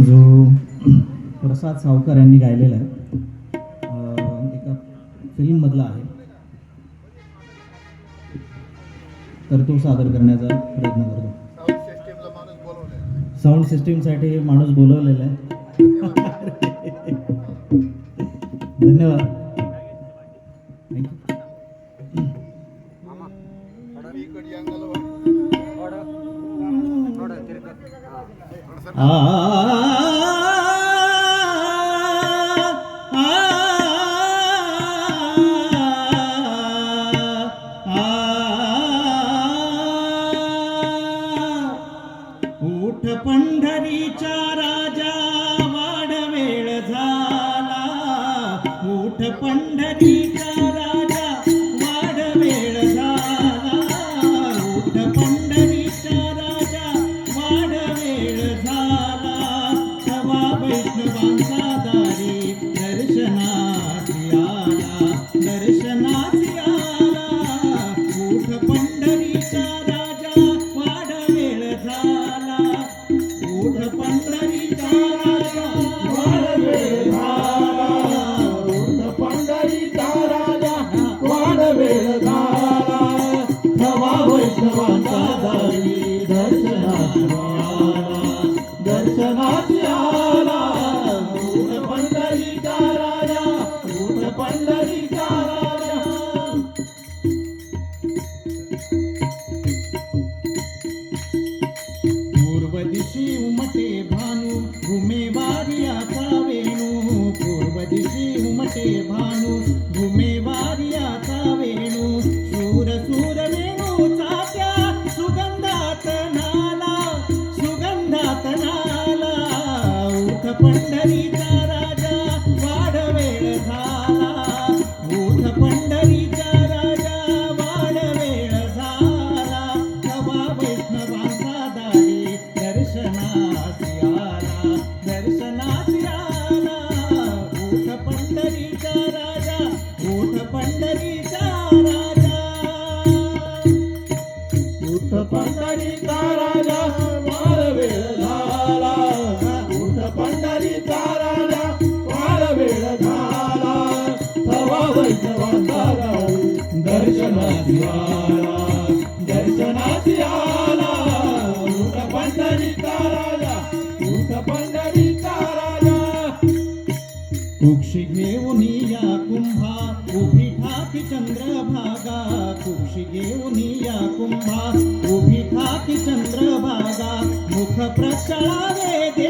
जो प्रसाद सावकर यांनी गायलेला आहे एका फिल्ममधला आहे. तर तो सादर करण्याचा प्रयत्न करतो. साऊंड सिस्टीमसाठी माणूस बोलवलेला आहे. धन्यवाद. हा. ओठ पंढरीच्या राजा वाढवेळ झाला. ओठ पंढरीच्या राजा वाढवेळ झाला. ओठ पंढरीच्या राजा वाढवेळ झाला. तवा वैष्णवांचा दारी दर्शनासी आला. दर्शनासी आला. ओठ पंढरीच्या da da कुक्षी घेऊन या कुंभा उभी ठाक चंद्रभागा. कुक्षी घेऊन या कुंभा उभी ठाक चंद्रभागा. मुख प्रक्षाला दे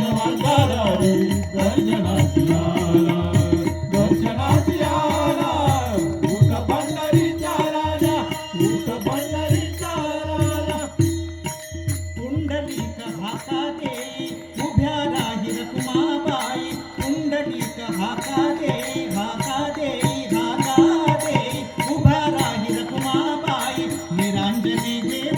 ಮಿಲಿದೆ